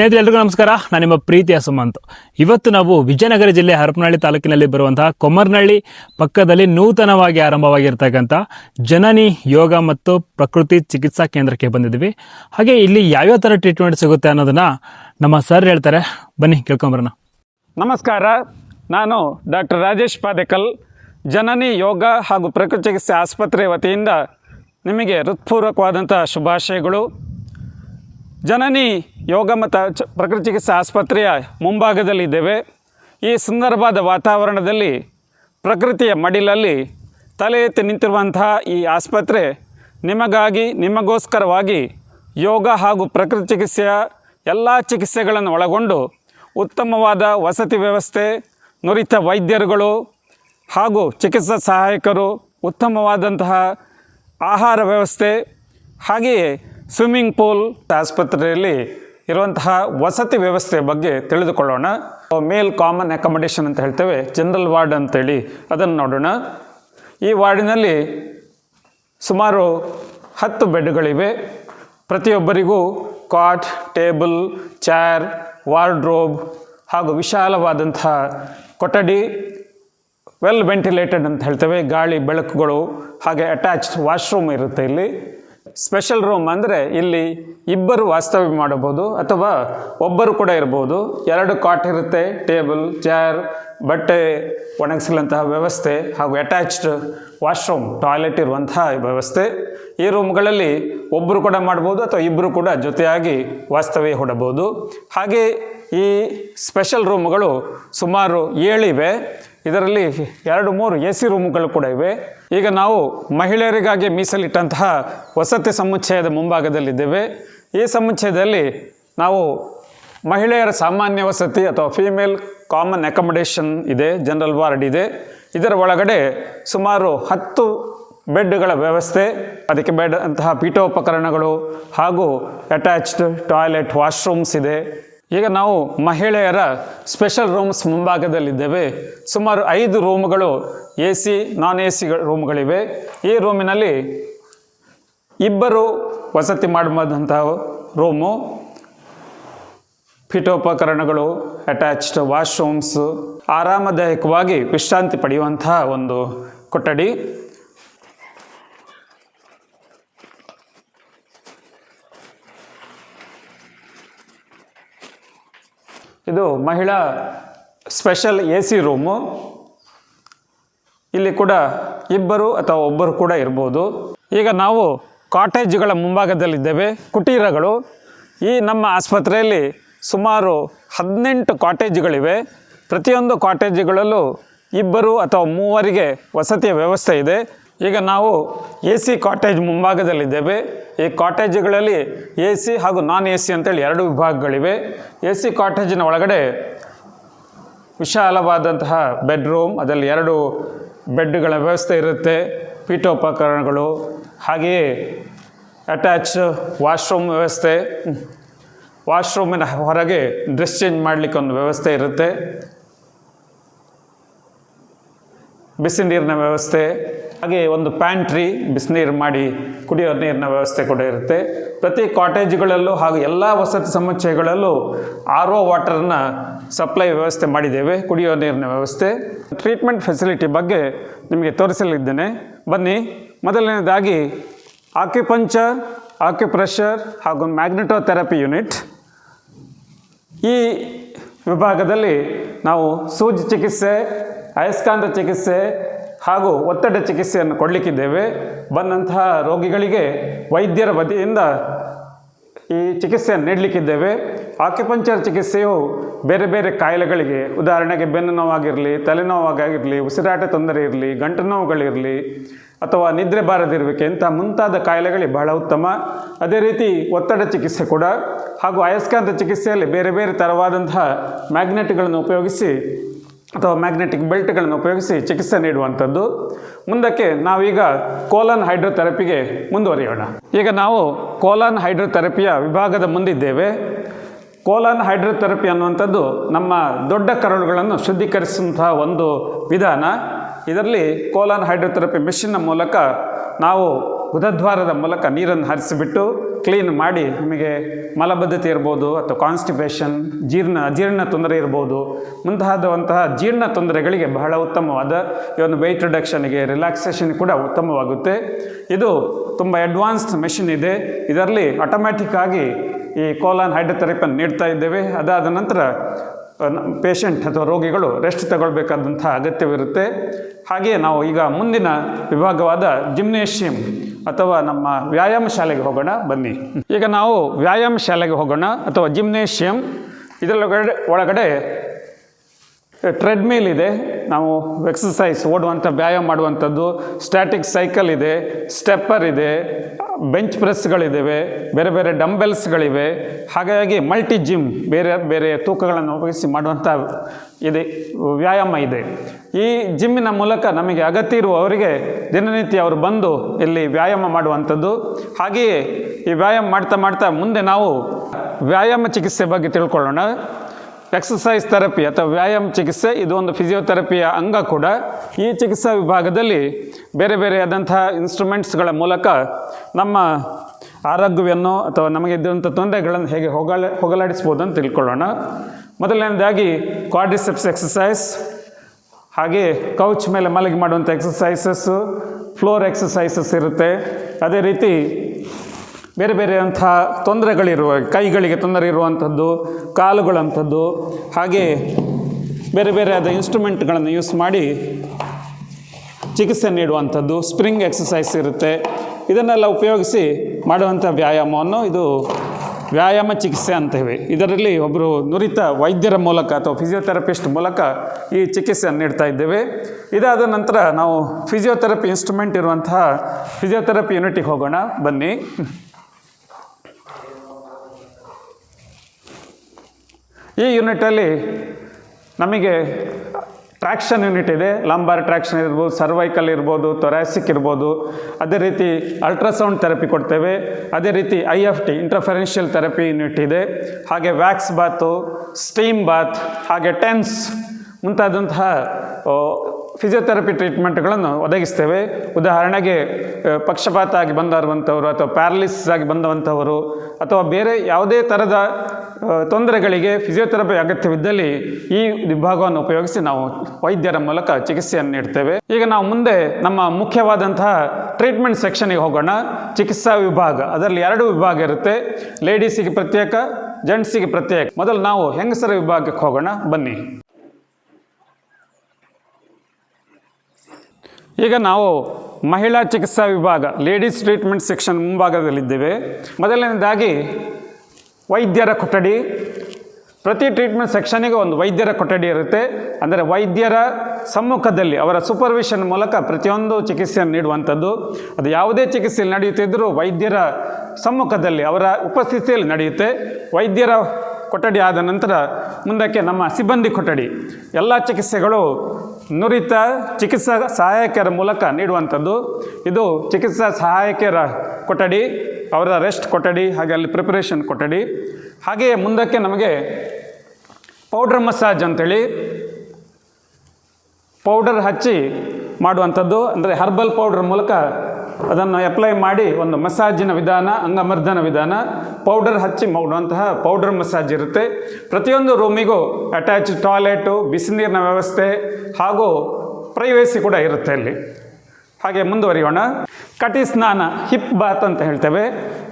ಸ್ನೇಹಿತರೆಲ್ಲರಿಗೂ ನಮಸ್ಕಾರ. ನಾನು ನಿಮ್ಮ ಪ್ರೀತಿಯ ಸುಮಂತ್. ಇವತ್ತು ನಾವು ವಿಜಯನಗರ ಜಿಲ್ಲೆ ಹರಪನಹಳ್ಳಿ ತಾಲೂಕಿನಲ್ಲಿ ಬರುವಂತಹ ಕೊಮ್ಮರ್ನಹಳ್ಳಿ ಪಕ್ಕದಲ್ಲಿ ನೂತನವಾಗಿ ಆರಂಭವಾಗಿರ್ತಕ್ಕಂಥ ಜನನಿ ಯೋಗ ಮತ್ತು ಪ್ರಕೃತಿ ಚಿಕಿತ್ಸಾ ಕೇಂದ್ರಕ್ಕೆ ಬಂದಿದ್ದೀವಿ. ಹಾಗೆ ಇಲ್ಲಿ ಯಾವ್ಯಾವ ಥರ ಟ್ರೀಟ್ಮೆಂಟ್ ಸಿಗುತ್ತೆ ಅನ್ನೋದನ್ನ ನಮ್ಮ ಸರ್ ಹೇಳ್ತಾರೆ. ಬನ್ನಿ ಕೇಳ್ಕೊಂಬರೋಣ. ನಮಸ್ಕಾರ. ನಾನು ಡಾಕ್ಟರ್ ರಾಜೇಶ್ ಪಾದೇಕಲ್, ಜನನಿ ಯೋಗ ಹಾಗೂ ಪ್ರಕೃತಿ ಚಿಕಿತ್ಸೆ ಆಸ್ಪತ್ರೆ ವತಿಯಿಂದ ನಿಮಗೆ ಹೃತ್ಪೂರ್ವಕವಾದಂಥ ಶುಭಾಶಯಗಳು. ಜನನಿ ಯೋಗ ಮತ್ತು ಚ ಪ್ರಕೃತಿ ಚಿಕಿತ್ಸಾ ಆಸ್ಪತ್ರೆಯ ಮುಂಭಾಗದಲ್ಲಿದ್ದೇವೆ. ಈ ಸುಂದರವಾದ ವಾತಾವರಣದಲ್ಲಿ ಪ್ರಕೃತಿಯ ಮಡಿಲಲ್ಲಿ ತಲೆ ಎತ್ತಿ ನಿಂತಿರುವಂತಹ ಈ ಆಸ್ಪತ್ರೆ ನಿಮಗಾಗಿ, ನಿಮಗೋಸ್ಕರವಾಗಿ ಯೋಗ ಹಾಗೂ ಪ್ರಕೃತಿ ಚಿಕಿತ್ಸೆಯ ಎಲ್ಲ ಚಿಕಿತ್ಸೆಗಳನ್ನು ಒಳಗೊಂಡು ಉತ್ತಮವಾದ ವಸತಿ ವ್ಯವಸ್ಥೆ, ನುರಿತ ವೈದ್ಯರುಗಳು ಹಾಗೂ ಚಿಕಿತ್ಸಾ ಸಹಾಯಕರು, ಉತ್ತಮವಾದಂತಹ ಆಹಾರ ವ್ಯವಸ್ಥೆ, ಹಾಗೆಯೇ ಸ್ವಿಮ್ಮಿಂಗ್ ಪೂಲ್ ಆಸ್ಪತ್ರೆಯಲ್ಲಿ ಇರುವಂತಹ ವಸತಿ ವ್ಯವಸ್ಥೆ ಬಗ್ಗೆ ತಿಳಿದುಕೊಳ್ಳೋಣ. ಮೇಲ್ ಕಾಮನ್ ಅಕಾಮಡೇಷನ್ ಅಂತ ಹೇಳ್ತೇವೆ ಜನರಲ್ ವಾರ್ಡ್ ಅಂತೇಳಿ ಅದನ್ನು ನೋಡೋಣ. ಈ ವಾರ್ಡಿನಲ್ಲಿ ಸುಮಾರು ಹತ್ತು ಬೆಡ್ಗಳಿವೆ. ಪ್ರತಿಯೊಬ್ಬರಿಗೂ ಕಾಟ್ ಟೇಬಲ್ ಚೇರ್ ವಾರ್ಡ್ರೋಬ್ ಹಾಗೂ ವಿಶಾಲವಾದಂತಹ ಕೊಠಡಿ ವೆಲ್ ವೆಂಟಿಲೇಟೆಡ್ ಅಂತ ಹೇಳ್ತೇವೆ. ಗಾಳಿ, ಬೆಳಕುಗಳು ಹಾಗೆ ಅಟ್ಯಾಚ್ಡ್ ವಾಶ್ರೂಮ್ ಇರುತ್ತೆ ಇಲ್ಲಿ. ಸ್ಪೆಷಲ್ ರೂಮ್ ಅಂದರೆ ಇಲ್ಲಿ ಇಬ್ಬರು ವಾಸ್ತವ್ಯ ಮಾಡಬಹುದು ಅಥವಾ ಒಬ್ಬರು ಕೂಡ ಇರ್ಬೋದು. ಎರಡು ಕಾಟ್ ಇರುತ್ತೆ ಟೇಬಲ್ ಚೇರ್ ಬಟ್ಟೆ ಒಣಗಿಸಲಂತಹ ವ್ಯವಸ್ಥೆ ಹಾಗೂ ಅಟ್ಯಾಚ್ಡ್ ವಾಶ್ರೂಮ್ ಟಾಯ್ಲೆಟ್ ಇರುವಂತಹ ವ್ಯವಸ್ಥೆ. ಈ ರೂಮ್ಗಳಲ್ಲಿ ಒಬ್ಬರು ಕೂಡ ಮಾಡ್ಬೋದು ಅಥವಾ ಇಬ್ಬರು ಕೂಡ ಜೊತೆಯಾಗಿ ವಾಸ್ತವ್ಯ ಹೂಡಬಹುದು. ಹಾಗೆ ಈ ಸ್ಪೆಷಲ್ ರೂಮ್ಗಳು ಸುಮಾರು ಏಳಿವೆ. ಇದರಲ್ಲಿ ಎರಡು ಮೂರು ಎ ಸಿ ರೂಮುಗಳು ಕೂಡ ಇವೆ. ಈಗ ನಾವು ಮಹಿಳೆಯರಿಗಾಗಿ ಮೀಸಲಿಟ್ಟಂತಹ ವಸತಿ ಸಮುಚ್ಚಯದ ಮುಂಭಾಗದಲ್ಲಿದ್ದೇವೆ. ಈ ಸಮುಚ್ಚಯದಲ್ಲಿ ನಾವು ಮಹಿಳೆಯರ ಸಾಮಾನ್ಯ ವಸತಿ ಅಥವಾ ಫೀಮೇಲ್ ಕಾಮನ್ ಅಕಾಮಡೇಷನ್ ಇದೆ, ಜನರಲ್ ವಾರ್ಡ್ ಇದೆ. ಇದರ ಒಳಗಡೆ ಸುಮಾರು ಹತ್ತು ಬೆಡ್ಗಳ ವ್ಯವಸ್ಥೆ, ಅದಕ್ಕೆ ಬೆಡ್ ಪೀಠೋಪಕರಣಗಳು ಹಾಗೂ ಅಟ್ಯಾಚ್ಡ್ ಟಾಯ್ಲೆಟ್ ವಾಶ್ರೂಮ್ಸ್ ಇದೆ. ಈಗ ನಾವು ಮಹಿಳೆಯರ ಸ್ಪೆಷಲ್ ರೂಮ್ಸ್ ಮುಂಭಾಗದಲ್ಲಿದ್ದೇವೆ. ಸುಮಾರು ಐದು ರೂಮ್ಗಳು A C non A C ರೂಮ್ಗಳಿವೆ ಈ ರೂಮಿನಲ್ಲಿ ಇಬ್ಬರು ವಸತಿ ಮಾಡಬಹುದಂತಹ ರೂಮು ಪೀಠೋಪಕರಣಗಳು ಅಟ್ಯಾಚ್ಡ್ ವಾಶ್ರೂಮ್ಸು ಆರಾಮದಾಯಕವಾಗಿ ವಿಶ್ರಾಂತಿ ಪಡೆಯುವಂತಹ ಒಂದು ಕೊಠಡಿ. ಇದು ಮಹಿಳಾ ಸ್ಪೆಷಲ್ ಎ ಸಿ ರೂಮು ಇಲ್ಲಿ ಕೂಡ ಇಬ್ಬರು ಅಥವಾ ಒಬ್ಬರು ಕೂಡ ಇರ್ಬೋದು. ಈಗ ನಾವು ಕಾಟೇಜ್ಗಳ ಮುಂಭಾಗದಲ್ಲಿದ್ದೇವೆ. ಕುಟೀರಗಳು. ಈ ನಮ್ಮ ಆಸ್ಪತ್ರೆಯಲ್ಲಿ ಸುಮಾರು ಹದಿನೆಂಟು ಕಾಟೇಜ್ಗಳಿವೆ. ಪ್ರತಿಯೊಂದು ಕಾಟೇಜ್ಗಳಲ್ಲೂ ಇಬ್ಬರು ಅಥವಾ ಮೂವರಿಗೆ ವಸತಿಯ ವ್ಯವಸ್ಥೆ ಇದೆ. ಈಗ ನಾವು ಎ ಸಿ ಕಾಟೇಜ್ ಮುಂಭಾಗದಲ್ಲಿದ್ದೇವೆ. ಈ ಕಾಟೇಜ್ಗಳಲ್ಲಿ ಎ ಸಿ ಹಾಗೂ ನಾನ್ ಎ ಸಿ ಅಂತೇಳಿ ಎರಡು ವಿಭಾಗಗಳಿವೆ. ಎ ಸಿ ಕಾಟೇಜಿನ ಒಳಗಡೆ ವಿಶಾಲವಾದಂತಹ ಬೆಡ್ರೂಮ್ ಅದರಲ್ಲಿ ಎರಡು ಬೆಡ್ಗಳ ವ್ಯವಸ್ಥೆ ಇರುತ್ತೆ. ಪೀಠೋಪಕರಣಗಳು, ಹಾಗೆಯೇ ಅಟ್ಯಾಚ್ ವಾಶ್ರೂಮ್ ವ್ಯವಸ್ಥೆ. ವಾಶ್ರೂಮಿನ ಹೊರಗೆ ಡ್ರೆಸ್ ಚೇಂಜ್ ಮಾಡಲಿಕ್ಕೆ ಒಂದು ವ್ಯವಸ್ಥೆ ಇರುತ್ತೆ. ಬಿಸಿ ನೀರಿನ ವ್ಯವಸ್ಥೆ, ಹಾಗೆ ಒಂದು ಪ್ಯಾಂಟ್ರಿ ಬಿಸಿನೀರು ಮಾಡಿ ಕುಡಿಯೋ ನೀರಿನ ವ್ಯವಸ್ಥೆ ಕೂಡ ಇರುತ್ತೆ. ಪ್ರತಿ ಕಾಟೇಜ್ಗಳಲ್ಲೂ ಹಾಗೂ ಎಲ್ಲ ವಸತಿ ಸಮುಚ್ಚಯಗಳಲ್ಲೂ ಆರ್ ಒ ವಾಟರನ್ನು ಸಪ್ಲೈ ವ್ಯವಸ್ಥೆ ಮಾಡಿದ್ದೇವೆ, ಕುಡಿಯೋ ನೀರಿನ ವ್ಯವಸ್ಥೆ. ಟ್ರೀಟ್ಮೆಂಟ್ ಫೆಸಿಲಿಟಿ ಬಗ್ಗೆ ನಿಮಗೆ ತೋರಿಸಲಿದ್ದೇನೆ. ಬನ್ನಿ, ಮೊದಲನೇದಾಗಿ ಆಕ್ಯುಪಂಚರ್ ಆಕ್ಯುಪ್ರೆಷರ್ ಹಾಗೂ ಮ್ಯಾಗ್ನೆಟೋಥೆರಪಿ ಯೂನಿಟ್ ಈ ವಿಭಾಗದಲ್ಲಿ ನಾವು ಸೂಜಿ ಚಿಕಿತ್ಸೆ ಅಯಸ್ಕಾಂತ ಚಿಕಿತ್ಸೆ ಹಾಗೂ ಒತ್ತಡ ಚಿಕಿತ್ಸೆಯನ್ನು ಕೊಡಲಿಕ್ಕಿದ್ದೇವೆ. ಬಂದಂತಹ ರೋಗಿಗಳಿಗೆ ವೈದ್ಯರ ಬದಿಯಿಂದ ಈ ಚಿಕಿತ್ಸೆಯನ್ನು ನೀಡಲಿಕ್ಕಿದ್ದೇವೆ. ಆಕ್ಯುಪಂಚರ್ ಚಿಕಿತ್ಸೆಯು ಬೇರೆ ಬೇರೆ ಕಾಯಿಲೆಗಳಿಗೆ, ಉದಾಹರಣೆಗೆ ಬೆನ್ನು ನೋವಾಗಿರಲಿ ತಲೆನೋವಾಗಿರಲಿ ಉಸಿರಾಟ ತೊಂದರೆ ಇರಲಿ, ಗಂಟು ನೋವುಗಳಿರಲಿ ಅಥವಾ ನಿದ್ರೆ ಬಾರದಿರುವಿಕೆ, ಇಂಥ ಮುಂತಾದ ಕಾಯಿಲೆಗಳಿಗೆ ಬಹಳ ಉತ್ತಮ. ಅದೇ ರೀತಿ ಒತ್ತಡ ಚಿಕಿತ್ಸೆ ಕೂಡ ಹಾಗೂ ಅಯಸ್ಕಾಂತ ಚಿಕಿತ್ಸೆಯಲ್ಲಿ ಬೇರೆ ಬೇರೆ ಥರವಾದಂತಹ ಮ್ಯಾಗ್ನೆಟ್ಗಳನ್ನು ಉಪಯೋಗಿಸಿ ಅಥವಾ ಮ್ಯಾಗ್ನೆಟಿಕ್ ಬೆಲ್ಟ್ಗಳನ್ನು ಉಪಯೋಗಿಸಿ ಚಿಕಿತ್ಸೆ ನೀಡುವಂಥದ್ದು. ಮುಂದಕ್ಕೆ ನಾವೀಗ ಕೋಲನ್ ಹೈಡ್ರೋಥೆರಪಿಗೆ ಮುಂದುವರಿಯೋಣ. ಈಗ ನಾವು ಕೋಲನ್ ಹೈಡ್ರೋಥೆರಪಿಯ ವಿಭಾಗದ ಮುಂದಿದ್ದೇವೆ. ಕೋಲನ್ ಹೈಡ್ರೋಥೆರಪಿ ಅನ್ನುವಂಥದ್ದು ನಮ್ಮ ದೊಡ್ಡ ಕರಳುಗಳನ್ನು ಶುದ್ಧೀಕರಿಸುವಂತಹ ಒಂದು ವಿಧಾನ. ಇದರಲ್ಲಿ ಕೋಲನ್ ಹೈಡ್ರೋಥೆರಪಿ ಮೆಷಿನ್ನ ಮೂಲಕ ನಾವು ಗುದದ್ವಾರದ ಮೂಲಕ ನೀರನ್ನು ಹರಿಸಿಬಿಟ್ಟು ಕ್ಲೀನ್ ಮಾಡಿ ನಿಮಗೆ ಮಲಬದ್ಧತೆ ಇರ್ಬೋದು ಅಥವಾ ಕಾನ್ಸ್ಟಿಪೇಷನ್ ಜೀರ್ಣ ಅಜೀರ್ಣ ತೊಂದರೆ ಇರ್ಬೋದು. ಮುಂತಾದಂತಹ ಜೀರ್ಣ ತೊಂದರೆಗಳಿಗೆ ಬಹಳ ಉತ್ತಮವಾದ ಈ ಒಂದು ವೆಯ್ಟ್ ರಿಡಕ್ಷನ್ಗೆ ರಿಲ್ಯಾಕ್ಸೇಷನ್ ಕೂಡ ಉತ್ತಮವಾಗುತ್ತೆ. ಇದು ತುಂಬ ಅಡ್ವಾನ್ಸ್ಡ್ ಮೆಷಿನ್ ಇದೆ. ಇದರಲ್ಲಿ ಆಟೋಮ್ಯಾಟಿಕ್ ಆಗಿ ಈ ಕೋಲಾನ್ ಹೈಡ್ರೋಥೆರಪಿಯನ್ನು ನೀಡ್ತಾ ಇದ್ದೇವೆ. ಅದಾದ ನಂತರ ಪೇಷಂಟ್ ಅಥವಾ ರೋಗಿಗಳು ರೆಸ್ಟ್ ತಗೊಳ್ಬೇಕಾದಂಥ ಅಗತ್ಯವಿರುತ್ತೆ. ಹಾಗೆಯೇ ನಾವು ಈಗ ಮುಂದಿನ ವಿಭಾಗವಾದ ಜಿಮ್ನೇಷಿಯಂ ಅಥವಾ ನಮ್ಮ ವ್ಯಾಯಾಮ ಶಾಲೆಗೆ ಹೋಗೋಣ, ಬನ್ನಿ. ಈಗ ನಾವು ವ್ಯಾಯಾಮ ಶಾಲೆಗೆ ಹೋಗೋಣ ಅಥವಾ ಜಿಮ್ನೇಷಿಯಂ ಇದರೊಳಗಡೆ, ಒಳಗಡೆ ಟ್ರೆಡ್ಮಿಲ್ ಇದೆ. ನಾವು ಎಕ್ಸಸೈಸ್ ಓಡುವಂಥ, ವ್ಯಾಯಾಮ ಮಾಡುವಂಥದ್ದು. ಸ್ಟ್ಯಾಟಿಕ್ ಸೈಕಲ್ ಇದೆ. ಸ್ಟೆಪ್ಪರ್ ಇದೆ. ಬೆಂಚ್ ಪ್ರೆಸ್ಗಳಿದ್ದಾವೆ ಬೇರೆ ಬೇರೆ ಡಂಬೆಲ್ಸ್ಗಳಿವೆ ಹಾಗಾಗಿ ಮಲ್ಟಿ ಜಿಮ್ ಬೇರೆ ಬೇರೆ ತೂಕಗಳನ್ನು ಉಪಯೋಗಿಸಿ ಮಾಡುವಂಥ ಇದೆ, ವ್ಯಾಯಾಮ ಇದೆ. ಈ ಜಿಮ್ಮಿನ ಮೂಲಕ ನಮಗೆ ಅಗತ್ಯ ಇರುವವರಿಗೆ ದಿನನಿತ್ಯ ಅವರು ಬಂದು ಇಲ್ಲಿ ವ್ಯಾಯಾಮ ಮಾಡುವಂಥದ್ದು. ಹಾಗೆಯೇ ಈ ವ್ಯಾಯಾಮ ಮಾಡ್ತಾ ಮಾಡ್ತಾ ಮುಂದೆ ನಾವು ವ್ಯಾಯಾಮ ಚಿಕಿತ್ಸೆ ಬಗ್ಗೆ ತಿಳ್ಕೊಳ್ಳೋಣ. ಎಕ್ಸಸೈಸ್ ಥೆರಪಿ ಅಥವಾ ವ್ಯಾಯಾಮ ಚಿಕಿತ್ಸೆ, ಇದು ಒಂದು ಫಿಸಿಯೋಥೆರಪಿಯ ಅಂಗ ಕೂಡ. ಈ ಚಿಕಿತ್ಸಾ ವಿಭಾಗದಲ್ಲಿ ಬೇರೆ ಬೇರೆಯಾದಂತಹ ಇನ್ಸ್ಟ್ರೂಮೆಂಟ್ಸ್ಗಳ ಮೂಲಕ ನಮ್ಮ ಆರೋಗ್ಯವನ್ನು ಅಥವಾ ನಮಗೆ ಇದ್ದಂಥ ತೊಂದರೆಗಳನ್ನು ಹೇಗೆ ಹೋಗಲ ಹೋಗಲಾಡಿಸ್ಬೋದು ಅಂತ ತಿಳ್ಕೊಳ್ಳೋಣ. ಮೊದಲನೇದಾಗಿ ಕ್ವಾಡ್ರಿಸೆಪ್ಸ್ ಎಕ್ಸಸೈಸ್ ಹಾಗೆ ಕೌಚ್ ಮೇಲೆ ಮಲಗಿ ಮಾಡುವಂಥ ಎಕ್ಸಸೈಸಸ್ಸು ಫ್ಲೋರ್ ಎಕ್ಸಸೈಸಸ್ ಇರುತ್ತೆ. ಅದೇ ರೀತಿ ಬೇರೆ ಬೇರೆ ಅಂಥ ತೊಂದರೆಗಳಿರುವ, ಕೈಗಳಿಗೆ ತೊಂದರೆ ಇರುವಂಥದ್ದು, ಕಾಲುಗಳಂಥದ್ದು, ಹಾಗೆ ಬೇರೆ ಬೇರೆ ಆದ ಇನ್ಸ್ಟ್ರೂಮೆಂಟ್ಗಳನ್ನು ಯೂಸ್ ಮಾಡಿ ಚಿಕಿತ್ಸೆ ನೀಡುವಂಥದ್ದು ಸ್ಪ್ರಿಂಗ್ ಎಕ್ಸಸೈಸ್ ಇರುತ್ತೆ. ಇದನ್ನೆಲ್ಲ ಉಪಯೋಗಿಸಿ ಮಾಡುವಂಥ ವ್ಯಾಯಾಮವನ್ನು ಇದು ವ್ಯಾಯಾಮ ಚಿಕಿತ್ಸೆ ಅಂತೇವೆ. ಇದರಲ್ಲಿ ಒಬ್ಬರು ನುರಿತ ವೈದ್ಯರ ಮೂಲಕ ಅಥವಾ ಫಿಸಿಯೋಥೆರಪಿಸ್ಟ್ ಮೂಲಕ ಈ ಚಿಕಿತ್ಸೆಯನ್ನು ನೀಡ್ತಾ ಇದ್ದೇವೆ. ಇದಾದ ನಂತರ ನಾವು ಫಿಸಿಯೋಥೆರಪಿ ಇನ್ಸ್ಟ್ರೂಮೆಂಟ್ ಇರುವಂತಹ ಫಿಸಿಯೋಥೆರಪಿ ಯೂನಿಟಿಗೆ ಹೋಗೋಣ. ಬನ್ನಿ. ಈ ಯೂನಿಟಲ್ಲಿ ನಮಗೆ ಟ್ರ್ಯಾಕ್ಷನ್ ಯೂನಿಟ್ ಇದೆ. ಲಂಬಾರ್ ಟ್ರ್ಯಾಕ್ಷನ್ ಇರ್ಬೋದು ಸರ್ವೈಕಲ್ ಇರ್ಬೋದು ತೊರಾಸಿಕ್ ಇರ್ಬೋದು. ಅದೇ ರೀತಿ ಅಲ್ಟ್ರಾಸೌಂಡ್ ಥೆರಪಿ ಕೊಡ್ತೇವೆ. ಅದೇ ರೀತಿ I F T interferential therapy unit ಇದೆ. ಹಾಗೆ ವ್ಯಾಕ್ಸ್ ಬಾತು ಸ್ಟೀಮ್ ಬಾತ್ ಹಾಗೆ ಟೆನ್ಸ್ ಮುಂತಾದಂತಹ ಫಿಸಿಯೋಥೆರಪಿ ಟ್ರೀಟ್ಮೆಂಟ್ಗಳನ್ನು ಒದಗಿಸ್ತೇವೆ. ಉದಾಹರಣೆಗೆ ಪಕ್ಷಪಾತ ಆಗಿ ಬಂದಿರುವಂಥವರು ಅಥವಾ ಪ್ಯಾರಲಿಸಿಸ್ ಆಗಿ ಬಂದವಂಥವರು ಅಥವಾ ಬೇರೆ ಯಾವುದೇ ಥರದ ತೊಂದರೆಗಳಿಗೆ ಫಿಸಿಯೋಥೆರಪಿ ಅಗತ್ಯವಿದ್ದಲ್ಲಿ ಈ ವಿಭಾಗವನ್ನು ಉಪಯೋಗಿಸಿ ನಾವು ವೈದ್ಯರ ಮೂಲಕ ಚಿಕಿತ್ಸೆಯನ್ನು ನೀಡ್ತೇವೆ. ಈಗ ನಾವು ಮುಂದೆ ನಮ್ಮ ಮುಖ್ಯವಾದಂತಹ ಟ್ರೀಟ್ಮೆಂಟ್ ಸೆಕ್ಷನಿಗೆ ಹೋಗೋಣ. ಚಿಕಿತ್ಸಾ ವಿಭಾಗ, ಅದರಲ್ಲಿ ಎರಡು ವಿಭಾಗ ಇರುತ್ತೆ. ಲೇಡೀಸಿಗೆ ಪ್ರತ್ಯೇಕ ಜೆಂಟ್ಸಿಗೆ ಪ್ರತ್ಯೇಕ. ಮೊದಲು ನಾವು ಹೆಂಗಸರ ವಿಭಾಗಕ್ಕೆ ಹೋಗೋಣ. ಬನ್ನಿ. ಈಗ ನಾವು ಮಹಿಳಾ ಚಿಕಿತ್ಸಾ ವಿಭಾಗ ಲೇಡೀಸ್ ಟ್ರೀಟ್ಮೆಂಟ್ ಸೆಕ್ಷನ್ ಮುಂಭಾಗದಲ್ಲಿದ್ದೇವೆ. ಮೊದಲನೇದಾಗಿ ವೈದ್ಯರ ಕೊಠಡಿ. ಪ್ರತಿ ಟ್ರೀಟ್ಮೆಂಟ್ ಸೆಕ್ಷನಿಗೆ ಒಂದು ವೈದ್ಯರ ಕೊಠಡಿ ಇರುತ್ತೆ. ಅಂದರೆ ವೈದ್ಯರ ಸಮ್ಮುಖದಲ್ಲಿ, ಅವರ ಸೂಪರ್ವಿಷನ್ ಮೂಲಕ ಪ್ರತಿಯೊಂದು ಚಿಕಿತ್ಸೆಯನ್ನು ನೀಡುವಂಥದ್ದು. ಅದು ಯಾವುದೇ ಚಿಕಿತ್ಸೆಯಲ್ಲಿ ನಡೆಯುತ್ತಿದ್ದರೂ ವೈದ್ಯರ ಸಮ್ಮುಖದಲ್ಲಿ, ಅವರ ಉಪಸ್ಥಿತಿಯಲ್ಲಿ ನಡೆಯುತ್ತೆ. ವೈದ್ಯರ ಕೊಠಡಿ ಆದ ನಂತರ ಮುಂದಕ್ಕೆ ನಮ್ಮ ಸಿಬ್ಬಂದಿ ಕೊಠಡಿ. ಎಲ್ಲ ಚಿಕಿತ್ಸೆಗಳು ನುರಿತ ಚಿಕಿತ್ಸಾ ಸಹಾಯಕರ ಮೂಲಕ ನೀಡುವಂಥದ್ದು. ಇದು ಚಿಕಿತ್ಸಾ ಸಹಾಯಕರ ಕೊಠಡಿ, ಅವರ ರೆಸ್ಟ್ ಕೊಠಡಿ, ಹಾಗೆ ಅಲ್ಲಿ ಪ್ರಿಪರೇಷನ್ ಕೊಠಡಿ. ಹಾಗೆಯೇ ಮುಂದಕ್ಕೆ ನಮಗೆ ಪೌಡ್ರ್ ಮಸಾಜ್ ಅಂತೇಳಿ ಪೌಡರ್ ಹಚ್ಚಿ ಮಾಡುವಂಥದ್ದು. ಅಂದರೆ ಹರ್ಬಲ್ ಪೌಡ್ರ್ ಮೂಲಕ ಅದನ್ನು ಅಪ್ಲೈ ಮಾಡಿ ಒಂದು ಮಸಾಜಿನ ವಿಧಾನ, ಅಂಗಮರ್ದನ ವಿಧಾನ ಪೌಡರ್ ಹಚ್ಚಿ ಮಾಡುವಂತಹ ಪೌಡರ್ ಮಸಾಜ್ ಇರುತ್ತೆ. ಪ್ರತಿಯೊಂದು ರೂಮಿಗೂ ಅಟ್ಯಾಚ್ ಟಾಯ್ಲೆಟು ಬಿಸಿನೀರಿನ ವ್ಯವಸ್ಥೆ ಹಾಗೂ ಪ್ರೈವೇಸಿ ಕೂಡ ಇರುತ್ತೆ ಅಲ್ಲಿ. ಹಾಗೆ ಮುಂದುವರಿಯೋಣ. ಕಟಿ ಸ್ನಾನ ಹಿಪ್ ಬಾತ್ ಅಂತ ಹೇಳ್ತೇವೆ.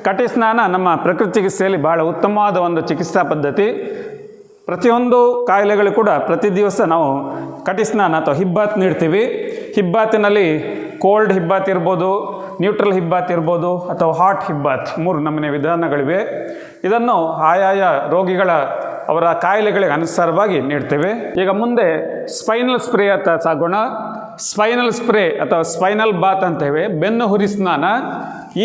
ಕಟಿ ಸ್ನಾನ ನಮ್ಮ ಪ್ರಕೃತಿ ಚಿಕಿತ್ಸೆಯಲ್ಲಿ ಬಹಳ ಉತ್ತಮವಾದ ಒಂದು ಚಿಕಿತ್ಸಾ ಪದ್ಧತಿ. ಪ್ರತಿಯೊಂದು ಕಾಯಿಲೆಗಳು ಕೂಡ ಪ್ರತಿ ದಿವಸ ನಾವು ಕಟಿ ಸ್ನಾನ ಅಥವಾ ಹಿಬ್ಬಾತ್ ನೀಡ್ತೀವಿ. ಹಿಬ್ಬಾತಿನಲ್ಲಿ ಕೋಲ್ಡ್ ಹಿಬ್ಬಾತ್ ಇರ್ಬೋದು ನ್ಯೂಟ್ರಲ್ ಹಿಬ್ಬಾತ್ ಇರ್ಬೋದು ಅಥವಾ ಹಾಟ್ ಹಿಬ್ಬಾತ್, ಮೂರು ನಮೂನೆ ವಿಧಾನಗಳಿವೆ. ಇದನ್ನು ಆಯಾಯ ರೋಗಿಗಳ ಅವರ ಕಾಯಿಲೆಗಳಿಗೆ ಅನುಸಾರವಾಗಿ ನೀಡ್ತೇವೆ. ಈಗ ಮುಂದೆ ಸ್ಪೈನಲ್ ಸ್ಪ್ರೇ ಅಂತ ಸಾಗೋಣ. ಸ್ಪೈನಲ್ ಸ್ಪ್ರೇ ಅಥವಾ ಸ್ಪೈನಲ್ ಬಾತ್ ಅಂತೇವೆ ಬೆನ್ನು ಹುರಿ ಸ್ನಾನ.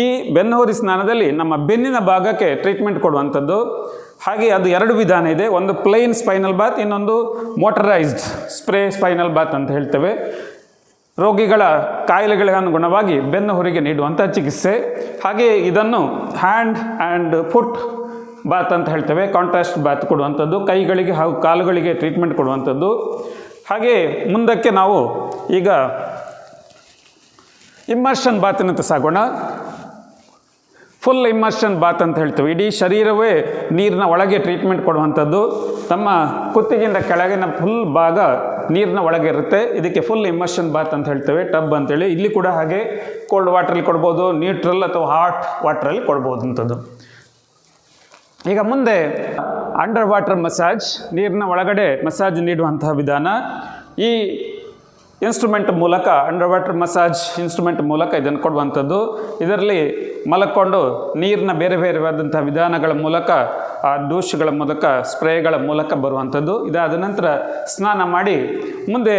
ಈ ಬೆನ್ನು ಹುರಿ ಸ್ನಾನದಲ್ಲಿ ನಮ್ಮ ಬೆನ್ನಿನ ಭಾಗಕ್ಕೆ ಟ್ರೀಟ್ಮೆಂಟ್ ಕೊಡುವಂಥದ್ದು. ಹಾಗೆ ಅದು ಎರಡು ವಿಧಾನ ಇದೆ. ಒಂದು ಪ್ಲೈನ್ ಸ್ಪೈನಲ್ ಬಾತ್, ಇನ್ನೊಂದು ಮೋಟರೈಸ್ಡ್ ಸ್ಪ್ರೇ ಸ್ಪೈನಲ್ ಬಾತ್ ಅಂತ ಹೇಳ್ತೇವೆ. ರೋಗಿಗಳ ಕಾಯಿಲೆಗಳಿಗೆ ಅನುಗುಣವಾಗಿ ಬೆನ್ನು ಹೊರಗೆ ನೀಡುವಂಥ ಚಿಕಿತ್ಸೆ. ಹಾಗೆ ಇದನ್ನು ಹ್ಯಾಂಡ್ ಆ್ಯಂಡ್ ಫುಟ್ ಬಾತ್ ಅಂತ ಹೇಳ್ತೇವೆ. ಕಾಂಟ್ರಾಸ್ಟ್ ಬಾತ್ ಕೊಡುವಂಥದ್ದು, ಕೈಗಳಿಗೆ ಹಾಗೂ ಕಾಲುಗಳಿಗೆ ಟ್ರೀಟ್ಮೆಂಟ್ ಕೊಡುವಂಥದ್ದು. ಹಾಗೆ ಮುಂದಕ್ಕೆ ನಾವು ಈಗ ಇಮ್ಮರ್ಷನ್ ಬಾತಿನಂತ ಸಾಗೋಣ. ಫುಲ್ ಇಮ್ಮರ್ಷನ್ ಬಾತ್ ಅಂತ ಹೇಳ್ತೇವೆ. ಇಡೀ ಶರೀರವೇ ನೀರಿನ ಒಳಗೆ ಟ್ರೀಟ್ಮೆಂಟ್ ಕೊಡುವಂಥದ್ದು. ತಮ್ಮ ಕುತ್ತಿಗೆಯಿಂದ ಕೆಳಗಿನ ಫುಲ್ ಭಾಗ ನೀರಿನ ಒಳಗೆ ಇರುತ್ತೆ. ಇದಕ್ಕೆ ಫುಲ್ ಇಮರ್ಷನ್ ಬಾತ್ ಅಂತ ಹೇಳ್ತೇವೆ. ಟಬ್ ಅಂತೇಳಿ. ಇಲ್ಲಿ ಕೂಡ ಹಾಗೆ ಕೋಲ್ಡ್ ವಾಟ್ರಲ್ಲಿ ಕೊಡ್ಬೋದು ನ್ಯೂಟ್ರಲ್ ಅಥವಾ ಹಾಟ್ ವಾಟ್ರಲ್ಲಿ ಕೊಡ್ಬೋದು ಅಂಥದ್ದು ಈಗ ಮುಂದೆ ಅಂಡರ್ ವಾಟರ್ ಮಸಾಜ್ ನೀರಿನ ಒಳಗಡೆ ಮಸಾಜ್ ನೀಡುವಂತಹ ವಿಧಾನ. ಈ ಇನ್ಸ್ಟ್ರೂಮೆಂಟ್ ಮೂಲಕ ಅಂಡರ್ ವಾಟರ್ ಮಸಾಜ್ ಇನ್ಸ್ಟ್ರೂಮೆಂಟ್ ಮೂಲಕ ಇದನ್ನು ಕೊಡುವಂಥದ್ದು. ಇದರಲ್ಲಿ ಮಲಕ್ಕೊಂಡು ನೀರಿನ ಬೇರೆ ಬೇರೆವಾದಂಥ ವಿಧಾನಗಳ ಮೂಲಕ ಆ ದೋಷಗಳ ಮೂಲಕ, ಸ್ಪ್ರೇಗಳ ಮೂಲಕ ಬರುವಂಥದ್ದು. ಇದಾದ ನಂತರ ಸ್ನಾನ ಮಾಡಿ ಮುಂದೆ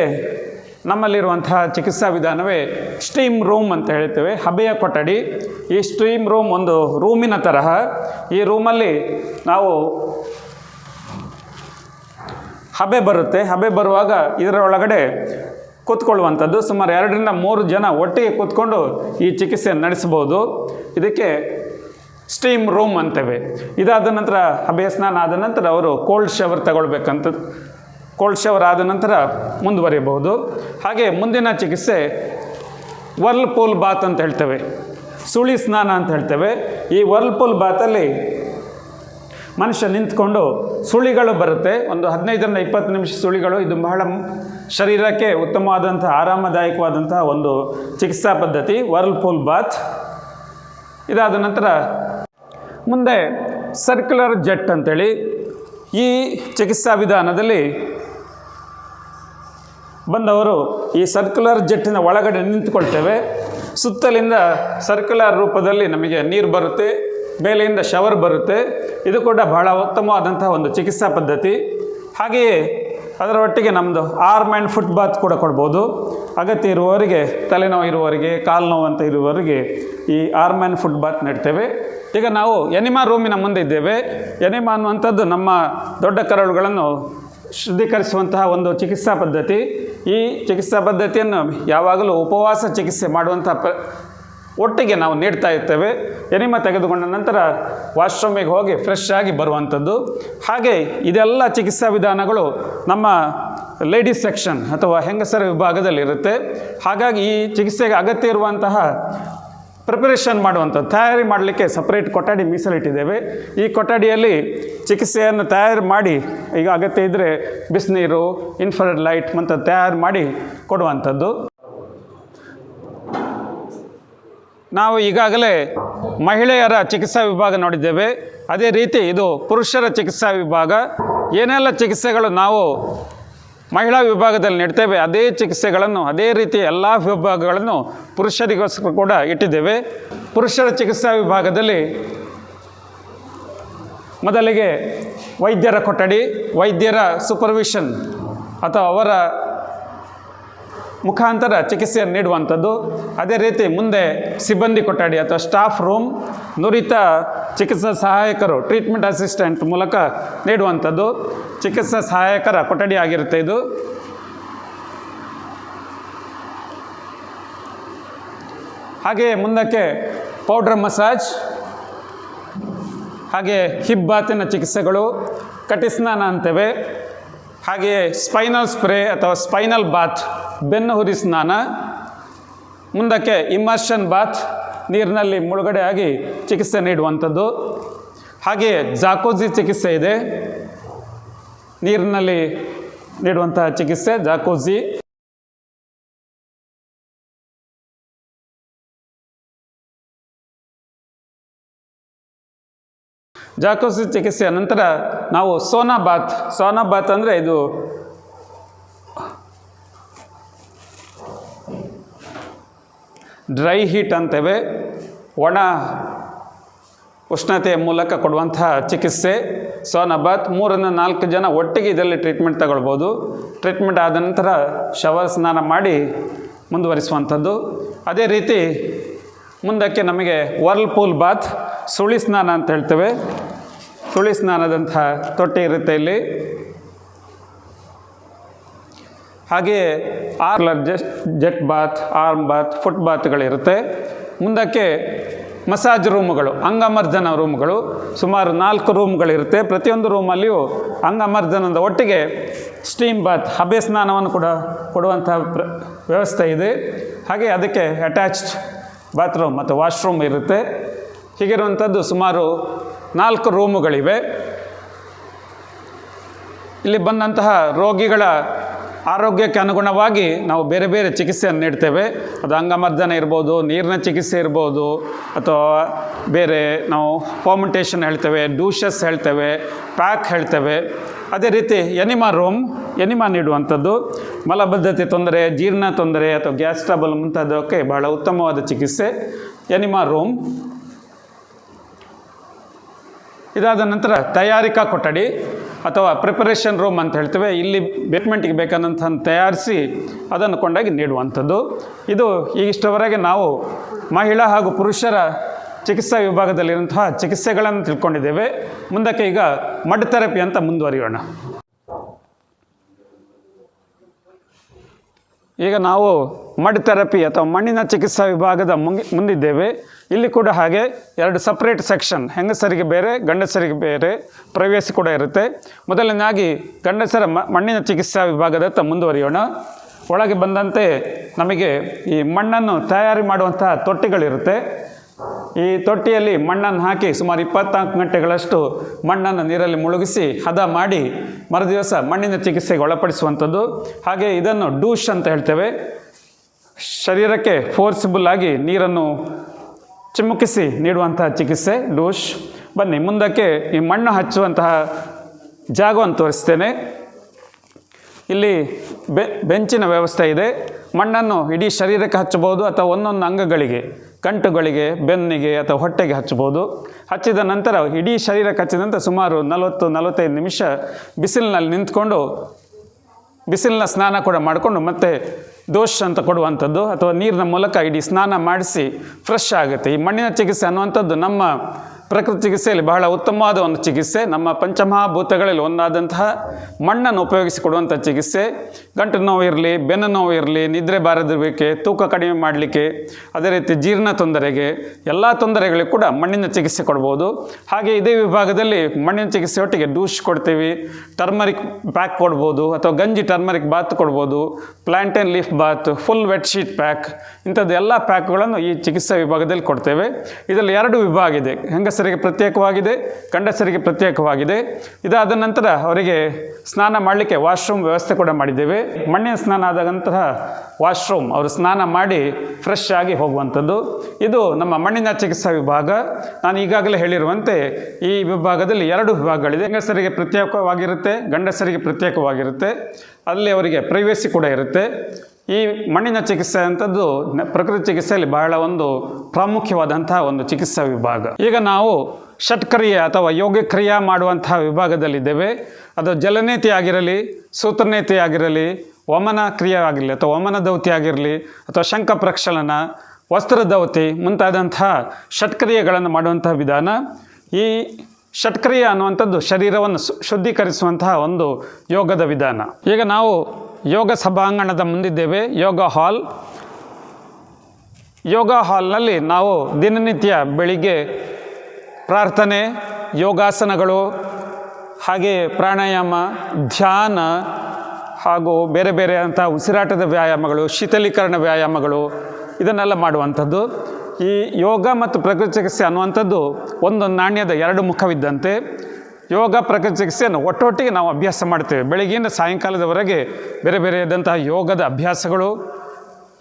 ನಮ್ಮಲ್ಲಿರುವಂತಹ ಚಿಕಿತ್ಸಾ ವಿಧಾನವೇ ಸ್ಟೀಮ್ ರೂಮ್ ಅಂತ ಹೇಳ್ತೇವೆ. ಹಬೆಯ ಕೊಠಡಿ. ಈ ಸ್ಟೀಮ್ ರೂಮ್ ಒಂದು ರೂಮಿನ ತರಹ. ಈ ರೂಮಲ್ಲಿ ನಾವು ಹಬೆ ಬರುತ್ತೆ. ಹಬೆ ಬರುವಾಗ ಇದರ ಒಳಗಡೆ ಕೂತ್ಕೊಳ್ಳುವಂಥದ್ದು. ಸುಮಾರು ಎರಡರಿಂದ ಮೂರು ಜನ ಒಟ್ಟಿಗೆ ಕೂತ್ಕೊಂಡು ಈ ಚಿಕಿತ್ಸೆ ನಡೆಸ್ಬೋದು ಇದಕ್ಕೆ ಸ್ಟೀಮ್ ರೂಮ್ ಅಂತೇವೆ. ಇದಾದ ನಂತರ ಅಭಯ ಸ್ನಾನ ಆದ ನಂತರ ಅವರು ಕೋಲ್ಡ್ ಶವರ್ ತಗೊಳ್ಬೇಕಂತ ಕೋಲ್ಡ್ ಶವರ್ ಆದ ನಂತರ ಮುಂದುವರಿಯಬಹುದು. ಹಾಗೆ ಮುಂದಿನ ಚಿಕಿತ್ಸೆ ವರ್ಲ್ಪೂಲ್ ಬಾತ್ ಅಂತ ಹೇಳ್ತೇವೆ. ಸುಳಿ ಸ್ನಾನ ಅಂತ ಹೇಳ್ತೇವೆ. ಈ ವರ್ಲ್ಪೂಲ್ ಬಾತಲ್ಲಿ ಮನುಷ್ಯ ನಿಂತ್ಕೊಂಡು ಸುಳಿಗಳು ಬರುತ್ತೆ. ಒಂದು ಹದಿನೈದರಿಂದ ಇಪ್ಪತ್ತು ನಿಮಿಷ ಸುಳಿಗಳು. ಇದು ಬಹಳ ಶರೀರಕ್ಕೆ ಉತ್ತಮವಾದಂಥ ಆರಾಮದಾಯಕವಾದಂತಹ ಒಂದು ಚಿಕಿತ್ಸಾ ಪದ್ಧತಿ ವರ್ಲ್ಪೂಲ್ ಬಾತ್ ಇದಾದ ನಂತರ ಮುಂದೆ ಸರ್ಕ್ಯುಲರ್ ಜೆಟ್ ಅಂತೇಳಿ ಈ ಚಿಕಿತ್ಸಾ ವಿಧಾನದಲ್ಲಿ ಬಂದವರು ಈ ಸರ್ಕ್ಯುಲರ್ ಜೆಟ್ಟಿನ ಒಳಗಡೆ ನಿಂತುಕೊಳ್ತೇವೆ. ಸುತ್ತಲಿಂದ ಸರ್ಕ್ಯುಲರ್ ರೂಪದಲ್ಲಿ ನಮಗೆ ನೀರು ಬರುತ್ತೆ ಮೇಲೆಯಿಂದ ಶವರ್ ಬರುತ್ತೆ. ಇದು ಕೂಡ ಬಹಳ ಉತ್ತಮವಾದಂತಹ ಒಂದು ಚಿಕಿತ್ಸಾ ಪದ್ಧತಿ. ಹಾಗೆಯೇ ಅದರ ಒಟ್ಟಿಗೆ ನಮ್ಮದು ಆರ್ಮ್ ಆ್ಯಂಡ್ ಫುಟ್ ಬಾತ್ ಕೂಡ ಕೊಡ್ಬೋದು. ಅಗತ್ಯ ಇರುವವರಿಗೆ, ತಲೆನೋವು ಇರುವವರಿಗೆ, ಕಾಲು ನೋವು ಅಂತ ಇರುವವರಿಗೆ ಈ ಆರ್ಮ್ ಆ್ಯಂಡ್ ಫುಟ್ ಬಾತ್ ನೆಡ್ತೇವೆ. ಈಗ ನಾವು ಎನಿಮಾ ರೂಮಿನ ಮುಂದೆ ಇದ್ದೇವೆ. ಎನಿಮಾ ಅನ್ನುವಂಥದ್ದು ನಮ್ಮ ದೊಡ್ಡ ಕರಳುಗಳನ್ನು ಶುದ್ಧೀಕರಿಸುವಂತಹ ಒಂದು ಚಿಕಿತ್ಸಾ ಪದ್ಧತಿ. ಈ ಚಿಕಿತ್ಸಾ ಪದ್ಧತಿಯನ್ನು ಯಾವಾಗಲೂ ಉಪವಾಸ ಚಿಕಿತ್ಸೆ ಮಾಡುವಂಥ ಪ ಒಟ್ಟಿಗೆ ನಾವು ನೀಡ್ತಾ ಇರ್ತೇವೆ. ಎನಿಮ ತೆಗೆದುಕೊಂಡ ನಂತರ ವಾಶ್ರೂಮಿಗೆ ಹೋಗಿ ಫ್ರೆಶ್ ಆಗಿ ಬರುವಂಥದ್ದು. ಹಾಗೆ ಇದೆಲ್ಲ ಚಿಕಿತ್ಸಾ ವಿಧಾನಗಳು ನಮ್ಮ ಲೇಡೀಸ್ ಸೆಕ್ಷನ್ ಅಥವಾ ಹೆಂಗಸರ ವಿಭಾಗದಲ್ಲಿರುತ್ತೆ ಹಾಗಾಗಿ ಈ ಚಿಕಿತ್ಸೆಗೆ ಅಗತ್ಯ ಇರುವಂತಹ ಪ್ರಿಪರೇಷನ್ ಮಾಡುವಂಥದ್ದು. ತಯಾರಿ ಮಾಡಲಿಕ್ಕೆ ಸಪ್ರೇಟ್ ಕೊಠಡಿ ಮೀಸಲಿಟ್ಟಿದ್ದೇವೆ. ಈ ಕೊಠಡಿಯಲ್ಲಿ ಚಿಕಿತ್ಸೆಯನ್ನು ತಯಾರು ಮಾಡಿ, ಈಗ ಅಗತ್ಯ ಇದ್ದರೆ ಬಿಸಿನೀರು ಇನ್ಫ್ರಾರೆಡ್ ಲೈಟ್ ಮತ್ತು ತಯಾರು ಮಾಡಿ ಕೊಡುವಂಥದ್ದು. ನಾವು ಈಗಾಗಲೇ ಮಹಿಳೆಯರ ಚಿಕಿತ್ಸಾ ವಿಭಾಗ ನೋಡಿದ್ದೇವೆ. ಅದೇ ರೀತಿ ಇದು ಪುರುಷರ ಚಿಕಿತ್ಸಾ ವಿಭಾಗ. ಏನೆಲ್ಲ ಚಿಕಿತ್ಸೆಗಳು ನಾವು ಮಹಿಳಾ ವಿಭಾಗದಲ್ಲಿ ನೀಡ್ತೇವೆ, ಅದೇ ಚಿಕಿತ್ಸೆಗಳನ್ನು, ಅದೇ ರೀತಿ ಎಲ್ಲ ವಿಭಾಗಗಳನ್ನು ಪುರುಷರಿಗೋಸ್ಕರ ಕೂಡ ಇಟ್ಟಿದ್ದೇವೆ. ಪುರುಷರ ಚಿಕಿತ್ಸಾ ವಿಭಾಗದಲ್ಲಿ ಮೊದಲಿಗೆ ವೈದ್ಯರ ಕೊಠಡಿ, ವೈದ್ಯರ ಸೂಪರ್ವಿಷನ್ ಅಥವಾ ಅವರ ಮುಖಾಂತರ ಚಿಕಿತ್ಸೆಯನ್ನು ನೀಡುವಂಥದ್ದು. ಅದೇ ರೀತಿ ಮುಂದೆ ಸಿಬ್ಬಂದಿ ಕೊಠಡಿ ಅಥವಾ ಸ್ಟಾಫ್ ರೂಮ್ ನುರಿತ ಚಿಕಿತ್ಸಾ ಸಹಾಯಕರು ಟ್ರೀಟ್ಮೆಂಟ್ ಅಸಿಸ್ಟೆಂಟ್ ಮೂಲಕ ನೀಡುವಂಥದ್ದು. ಚಿಕಿತ್ಸಾ ಸಹಾಯಕರ ಕೊಠಡಿ ಆಗಿರುತ್ತೆ ಇದು. ಹಾಗೆಯೇ ಮುಂದಕ್ಕೆ ಪೌಡ್ರ್ ಮಸಾಜ್ ಹಾಗೆ ಹಿಬ್ಬಾತಿನ ಚಿಕಿತ್ಸೆಗಳು, ಕಟಿಸ್ನಾನ ಅಂತೇವೆ. ಹಾಗೆಯೇ ಸ್ಪೈನಲ್ ಸ್ಪ್ರೇ ಅಥವಾ ಸ್ಪೈನಲ್ ಬಾತ್, ಬೆನ್ನು ಹುರಿ ಸ್ನಾನ, ಮುಂದಕ್ಕೆ ಇಮರ್ಷನ್ ಬಾತ್, ನೀರಿನಲ್ಲಿ ಮುಳುಗಡೆ ಆಗಿ ಚಿಕಿತ್ಸೆ ನೀಡುವಂಥದ್ದು. ಹಾಗೆಯೇ ಜಾಕೋಜಿ ಚಿಕಿತ್ಸೆ ಇದೆ. ನೀರಿನಲ್ಲಿ ನೀಡುವಂತಹ ಚಿಕಿತ್ಸೆ ಜಾಕೋಜಿ. ಜಾಕೋಸಿ ಚಿಕಿತ್ಸೆಯ ನಂತರ ನಾವು ಸೋನಾ ಬಾತ್ ಸೋನಾ ಬಾತ್ ಅಂದರೆ ಇದು ಡ್ರೈ ಹೀಟ್ ಅಂತೇವೆ. ಒಣ ಉಷ್ಣತೆಯ ಮೂಲಕ ಕೊಡುವಂತಹ ಚಿಕಿತ್ಸೆ. ಸೋನಾ ಬಾತ್ ಮೂರರಿಂದ ನಾಲ್ಕು ಜನ ಒಟ್ಟಿಗೆ ಇದರಲ್ಲಿ ಟ್ರೀಟ್ಮೆಂಟ್ ತಗೊಳ್ಬೋದು. ಟ್ರೀಟ್ಮೆಂಟ್ ಆದ ನಂತರ ಶವರ್ ಸ್ನಾನ ಮಾಡಿ ಮುಂದುವರಿಸುವಂಥದ್ದು. ಅದೇ ರೀತಿ ಮುಂದಕ್ಕೆ ನಮಗೆ ವರ್ಲ್ಪೂಲ್ ಬಾತ್ ಸುಳಿ ಸ್ನಾನ ಅಂತ ಹೇಳ್ತೇವೆ. ಸುಳಿ ಸ್ನಾನದಂತಹ ತೊಟ್ಟಿ ಇರುತ್ತೆ ಇಲ್ಲಿ. ಹಾಗೆಯೇ ಆರ್ಲರ್ just jet bath, arm bath, foot ಬಾತ್ಗಳಿರುತ್ತೆ. ಮುಂದಕ್ಕೆ ಮಸಾಜ್ ರೂಮ್ಗಳು, ಅಂಗಮರ್ಜನ ರೂಮ್ಗಳು. ಸುಮಾರು ನಾಲ್ಕು ರೂಮ್ಗಳಿರುತ್ತೆ. ಪ್ರತಿಯೊಂದು ರೂಮಲ್ಲಿಯೂ ಅಂಗಮರ್ಜನದ ಒಟ್ಟಿಗೆ ಸ್ಟೀಮ್ ಬಾತ್, ಹಬೆ ಸ್ನಾನವನ್ನು ಕೂಡ ಕೊಡುವಂಥ ಪ್ರ, ವ್ಯವಸ್ಥೆ ಇದೆ. ಹಾಗೆ ಅದಕ್ಕೆ ಅಟ್ಯಾಚ್ಡ್ ಬಾತ್ರೂಮ್ ಮತ್ತು ವಾಶ್ರೂಮ್ ಇರುತ್ತೆ. ಹೀಗಿರುವಂಥದ್ದು ಸುಮಾರು ನಾಲ್ಕು ರೂಮುಗಳಿವೆ. ಇಲ್ಲಿ ಬಂದಂತಹ ರೋಗಿಗಳ ಆರೋಗ್ಯಕ್ಕೆ ಅನುಗುಣವಾಗಿ ನಾವು ಬೇರೆ ಬೇರೆ ಚಿಕಿತ್ಸೆಯನ್ನು ನೀಡ್ತೇವೆ. ಅದು ಅಂಗಮರ್ದನ ಇರ್ಬೋದು, ನೀರಿನ ಚಿಕಿತ್ಸೆ ಇರ್ಬೋದು, ಅಥವಾ ಬೇರೆ ನಾವು ಫಾರ್ಮೆಂಟೇಷನ್ ಹೇಳ್ತೇವೆ ಡೂಷಸ್ ಹೇಳ್ತೇವೆ ಪ್ಯಾಕ್ ಹೇಳ್ತೇವೆ. ಅದೇ ರೀತಿ ಎನಿಮಾ ರೂಮ್ ಎನಿಮಾ ನೀಡುವಂಥದ್ದು. ಮಲಬದ್ಧತೆ ತೊಂದರೆ, ಜೀರ್ಣ ತೊಂದರೆ, ಅಥವಾ ಗ್ಯಾಸ್ ಟ್ರಬಲ್ ಮುಂತಾದಕ್ಕೆ ಬಹಳ ಉತ್ತಮವಾದ ಚಿಕಿತ್ಸೆ. ಎನಿಮಾ ರೂಮ್ ಇದಾದ ನಂತರ ತಯಾರಿಕಾ ಕೊಠಡಿ ಅಥವಾ ಪ್ರಿಪರೇಷನ್ ರೂಮ್ ಅಂತ ಹೇಳ್ತೇವೆ. ಇಲ್ಲಿ ಬೇಕ್ಮೆಂಟಿಗೆ ಬೇಕಾದಂಥ ತಯಾರಿಸಿ ಅದನ್ನು ಕೊಂಡಾಗಿ ನೀಡುವಂಥದ್ದು. ಇದು ಈಗಿಷ್ಟವರೆಗೆ ನಾವು ಮಹಿಳಾ ಹಾಗೂ ಪುರುಷರ ಚಿಕಿತ್ಸಾ ವಿಭಾಗದಲ್ಲಿರುವಂತಹ ಚಿಕಿತ್ಸೆಗಳನ್ನು ತಿಳ್ಕೊಂಡಿದ್ದೇವೆ. ಮುಂದಕ್ಕೆ ಈಗ ಮಡ್ ಥೆರಪಿ ಅಂತ ಮುಂದುವರಿಯೋಣ. ಈಗ ನಾವು ಮಡ್ ಥೆರಪಿ ಅಥವಾ ಮಣ್ಣಿನ ಚಿಕಿತ್ಸಾ ವಿಭಾಗದ ಮುಂಗಿ, ಮುಂದಿದ್ದೇವೆ. ಇಲ್ಲಿ ಕೂಡ ಹಾಗೆ ಎರಡು ಸಪ್ರೇಟ್ ಸೆಕ್ಷನ್ ಹೆಂಗಸರಿಗೆ ಬೇರೆ, ಗಂಡಸರಿಗೆ ಬೇರೆ ಪ್ರವೇಶ ಕೂಡ ಇರುತ್ತೆ. ಮೊದಲನೇದಾಗಿ ಗಂಡಸರ ಮಣ್ಣಿನ ಚಿಕಿತ್ಸಾ ವಿಭಾಗದತ್ತ ಮುಂದುವರಿಯೋಣ. ಒಳಗೆ ಬಂದಂತೆ ನಮಗೆ ಈ ಮಣ್ಣನ್ನು ತಯಾರಿ ಮಾಡುವಂತಹ ತೊಟ್ಟಿಗಳಿರುತ್ತೆ. ಈ ತೊಟ್ಟಿಯಲ್ಲಿ ಮಣ್ಣನ್ನು ಹಾಕಿ ಸುಮಾರು ಇಪ್ಪತ್ನಾಲ್ಕು ಗಂಟೆಗಳಷ್ಟು ಮಣ್ಣನ್ನು ನೀರಲ್ಲಿ ಮುಳುಗಿಸಿ ಹದ ಮಾಡಿ ಮರುದಿವಸ ಮಣ್ಣಿನ ಚಿಕಿತ್ಸೆಗೆ ಒಳಪಡಿಸುವಂಥದ್ದು. ಹಾಗೆ ಇದನ್ನು ಡೂಶ್ ಅಂತ ಹೇಳ್ತೇವೆ. ಶರೀರಕ್ಕೆ ಫೋರ್ಸಿಬಲ್ ಆಗಿ ನೀರನ್ನು ಚಿಮುಕಿಸಿ ನೀಡುವಂತಹ ಚಿಕಿತ್ಸೆ ಲೂಷ್ ಬನ್ನಿ, ಮುಂದಕ್ಕೆ ಈ ಮಣ್ಣು ಹಚ್ಚುವಂತಹ ಜಾಗವನ್ನು ತೋರಿಸ್ತೇನೆ. ಇಲ್ಲಿ ಬೆ, ಬೆಂಚಿನ ವ್ಯವಸ್ಥೆ ಇದೆ. ಮಣ್ಣನ್ನು ಇಡೀ ಶರೀರಕ್ಕೆ ಹಚ್ಚಬಹುದು ಅಥವಾ ಒಂದೊಂದು ಅಂಗಗಳಿಗೆ, ಕಂಟುಗಳಿಗೆ, ಬೆನ್ನಿಗೆ ಅಥವಾ ಹೊಟ್ಟೆಗೆ ಹಚ್ಚಬಹುದು. ಹಚ್ಚಿದ ನಂತರ ಇಡೀ ಶರೀರಕ್ಕೆ ಹಚ್ಚಿದ ಸುಮಾರು ನಲವತ್ತು, ನಲವತ್ತೈದು ನಿಮಿಷ ಬಿಸಿಲಿನಲ್ಲಿ ನಿಂತ್ಕೊಂಡು, ಬಿಸಿಲಿನ ಸ್ನಾನ ಕೂಡ ಮಾಡಿಕೊಂಡು ಮತ್ತೆ ದೋಷ್ ಅಂತ ಕೊಡುವಂಥದ್ದು ಅಥವಾ ನೀರಿನ ಮೂಲಕ ಇಡೀ ಸ್ನಾನ ಮಾಡಿಸಿ ಫ್ರೆಶ್ ಆಗುತ್ತೆ. ಈ ಮಣ್ಣಿನ ಚಿಕಿತ್ಸೆ ಅನ್ನುವಂಥದ್ದು ನಮ್ಮ ಪ್ರಕೃತಿ ಚಿಕಿತ್ಸೆಯಲ್ಲಿ ಬಹಳ ಉತ್ತಮವಾದ ಒಂದು ಚಿಕಿತ್ಸೆ. ನಮ್ಮ ಪಂಚಮಹಾಭೂತಗಳಲ್ಲಿ ಒಂದಾದಂತಹ ಮಣ್ಣನ್ನು ಉಪಯೋಗಿಸಿಕೊಡುವಂಥ ಚಿಕಿತ್ಸೆ. ಗಂಟು ನೋವು ಇರಲಿ, ಬೆನ್ನು ನೋವು ಇರಲಿ, ನಿದ್ರೆ ಬಾರದಿರಬೇಕೆ ತೂಕ ಕಡಿಮೆ ಮಾಡಲಿಕ್ಕೆ, ಅದೇ ರೀತಿ ಜೀರ್ಣ ತೊಂದರೆಗೆ ಎಲ್ಲ ತೊಂದರೆಗಳಿಗೂ ಕೂಡ ಮಣ್ಣಿನ ಚಿಕಿತ್ಸೆ ಕೊಡ್ಬೋದು. ಹಾಗೆ ಇದೇ ವಿಭಾಗದಲ್ಲಿ ಮಣ್ಣಿನ ಚಿಕಿತ್ಸೆ ಒಟ್ಟಿಗೆ ಡೂಶ್ ಕೊಡ್ತೀವಿ ಟರ್ಮರಿಕ್ ಪ್ಯಾಕ್ ಕೊಡ್ಬೋದು, ಅಥವಾ ಗಂಜಿ ಟರ್ಮರಿಕ್ ಬಾತ್ ಕೊಡ್ಬೋದು plantain leaf bath full wet sheet pack ಇಂಥದ್ದು ಎಲ್ಲ ಪ್ಯಾಕ್ಗಳನ್ನು ಈ ಚಿಕಿತ್ಸಾ ವಿಭಾಗದಲ್ಲಿ ಕೊಡ್ತೇವೆ. ಇದರಲ್ಲಿ ಎರಡು ವಿಭಾಗ ಇದೆ. ಹೆಂಗಸರಿಗೆ ಪ್ರತ್ಯೇಕವಾಗಿದೆ ಗಂಡಸರಿಗೆ ಪ್ರತ್ಯೇಕವಾಗಿದೆ. ಇದಾದ ನಂತರ ಅವರಿಗೆ ಸ್ನಾನ ಮಾಡಲಿಕ್ಕೆ ವಾಶ್ರೂಮ್ ವ್ಯವಸ್ಥೆ ಕೂಡ ಮಾಡಿದ್ದೇವೆ. ಮಣ್ಣಿನ ಸ್ನಾನ ಆದಂತಹ ವಾಶ್ರೂಮ್ ಅವರು ಸ್ನಾನ ಮಾಡಿ ಫ್ರೆಶ್ ಆಗಿ ಹೋಗುವಂಥದ್ದು. ಇದು ನಮ್ಮ ಮಣ್ಣಿನ ಚಿಕಿತ್ಸಾ ವಿಭಾಗ. ನಾನು ಈಗಾಗಲೇ ಹೇಳಿರುವಂತೆ ಈ ವಿಭಾಗದಲ್ಲಿ ಎರಡು ವಿಭಾಗಗಳಿದೆ. ಹೆಂಗಸರಿಗೆ ಪ್ರತ್ಯೇಕವಾಗಿರುತ್ತೆ ಗಂಡಸರಿಗೆ ಪ್ರತ್ಯೇಕವಾಗಿರುತ್ತೆ. ಅಲ್ಲಿ ಅವರಿಗೆ ಪ್ರೈವೇಸಿ ಕೂಡ ಇರುತ್ತೆ. ಈ ಮಣ್ಣಿನ ಚಿಕಿತ್ಸೆ ಅಂಥದ್ದು ಪ್ರಕೃತಿ ಚಿಕಿತ್ಸೆಯಲ್ಲಿ ಬಹಳ ಒಂದು ಪ್ರಾಮುಖ್ಯವಾದಂತಹ ಒಂದು ಚಿಕಿತ್ಸಾ ವಿಭಾಗ. ಈಗ ನಾವು ಷಟ್ಕ್ರಿಯೆ ಅಥವಾ ಯೋಗ ಕ್ರಿಯಾ ಮಾಡುವಂತಹ ವಿಭಾಗದಲ್ಲಿದ್ದೇವೆ. ಅದು ಜಲನೇತಿ ಆಗಿರಲಿ, ಸೂತ್ರನೇತಿ ಆಗಿರಲಿ, ವಮನ ಕ್ರಿಯೆ ಆಗಿರಲಿ ಅಥವಾ ವಮನ ದೌತಿ ಆಗಿರಲಿ ಅಥವಾ ಶಂಖ ಪ್ರಕ್ಷಲನ, ವಸ್ತ್ರ ದೌತಿ ಮುಂತಾದಂತಹ ಷಟ್ಕ್ರಿಯೆಗಳನ್ನು ಮಾಡುವಂತಹ ವಿಧಾನ. ಈ ಷಟ್ಕ್ರಿಯೆ ಅನ್ನುವಂಥದ್ದು ಶರೀರವನ್ನು ಶುದ್ಧೀಕರಿಸುವಂತಹ ಒಂದು ಯೋಗದ ವಿಧಾನ. ಈಗ ನಾವು ಯೋಗ ಸಭಾಂಗಣದ ಮುಂದಿದ್ದೇವೆ. ಯೋಗ ಹಾಲ್. ಯೋಗ ಹಾಲ್ನಲ್ಲಿ ನಾವು ದಿನನಿತ್ಯ ಬೆಳಿಗ್ಗೆ ಪ್ರಾರ್ಥನೆ, ಯೋಗಾಸನಗಳು, ಹಾಗೆ ಪ್ರಾಣಾಯಾಮ, ಧ್ಯಾನ, ಹಾಗೂ ಬೇರೆ ಬೇರೆ ಅಂಥ ಉಸಿರಾಟದ ವ್ಯಾಯಾಮಗಳು, ಶೀತಲೀಕರಣ ವ್ಯಾಯಾಮಗಳು, ಇದನ್ನೆಲ್ಲ ಮಾಡುವಂಥದ್ದು. ಈ ಯೋಗ ಮತ್ತು ಪ್ರಕೃತಿ ಚಿಕಿತ್ಸೆ ಅನ್ನುವಂಥದ್ದು ಒಂದು ನಾಣ್ಯದ ಎರಡು ಮುಖವಿದ್ದಂತೆ. ಯೋಗ ಪ್ರಕೃತಿ ಚಿಕಿತ್ಸೆಯನ್ನು ಒಟ್ಟೊಟ್ಟಿಗೆ ನಾವು ಅಭ್ಯಾಸ ಮಾಡ್ತೇವೆ. ಬೆಳಗ್ಗೆಯಿಂದ ಸಾಯಂಕಾಲದವರೆಗೆ ಬೇರೆ ಬೇರೆಯಾದಂತಹ ಯೋಗದ ಅಭ್ಯಾಸಗಳು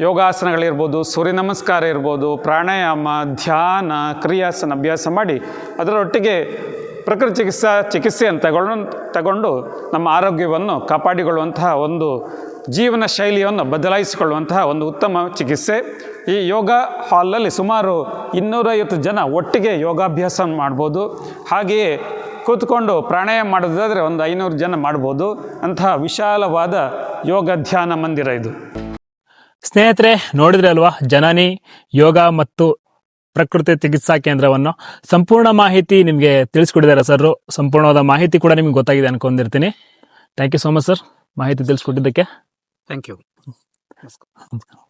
ಯೋಗಾಸನಗಳಿರ್ಬೋದು ಸೂರ್ಯ ನಮಸ್ಕಾರ ಇರ್ಬೋದು, ಪ್ರಾಣಾಯಾಮ, ಧ್ಯಾನ, ಕ್ರಿಯಾಸನ ಅಭ್ಯಾಸ ಮಾಡಿ ಅದರೊಟ್ಟಿಗೆ ಪ್ರಕೃತಿ ಚಿಕಿತ್ಸಾ ಚಿಕಿತ್ಸೆಯನ್ನು ತಗೊಂಡು ತಗೊಂಡು ನಮ್ಮ ಆರೋಗ್ಯವನ್ನು ಕಾಪಾಡಿಕೊಳ್ಳುವಂತಹ ಒಂದು ಜೀವನ ಶೈಲಿಯನ್ನು ಬದಲಾಯಿಸಿಕೊಳ್ಳುವಂತಹ ಒಂದು ಉತ್ತಮ ಚಿಕಿತ್ಸೆ. ಈ ಯೋಗ ಹಾಲ್ನಲ್ಲಿ ಸುಮಾರು ಇನ್ನೂರೈವತ್ತು ಜನ ಒಟ್ಟಿಗೆ ಯೋಗಾಭ್ಯಾಸ ಮಾಡ್ಬೋದು. ಹಾಗೆಯೇ ಕೂತ್ಕೊಂಡು ಪ್ರಾಣಾಯಾಮ ಮಾಡೋದಾದರೆ ಒಂದು ಐನೂರು ಜನ ಮಾಡ್ಬೋದು. ಅಂತಹ ವಿಶಾಲವಾದ ಯೋಗ ಧ್ಯಾನ ಮಂದಿರ ಇದು. ಸ್ನೇಹಿತರೆ ನೋಡಿದ್ರೆ ಅಲ್ವಾ? ಜನನಿ ಯೋಗ ಮತ್ತು ಪ್ರಕೃತಿ ಚಿಕಿತ್ಸಾ ಕೇಂದ್ರವನ್ನು. ಸಂಪೂರ್ಣ ಮಾಹಿತಿ ನಿಮಗೆ ತಿಳಿಸ್ಕೊಟ್ಟಿದ್ದಾರೆ ಸರ್ ಸಂಪೂರ್ಣವಾದ ಮಾಹಿತಿ ಕೂಡ ನಿಮ್ಗೆ ಗೊತ್ತಾಗಿದೆ ಅನ್ಕೊಂಡಿರ್ತೀನಿ. Thank you so much sir ಮಾಹಿತಿ ತಿಳಿಸ್ಕೊಟ್ಟಿದ್ದಕ್ಕೆ. ಥ್ಯಾಂಕ್ ಯು ನಮಸ್ಕಾರ.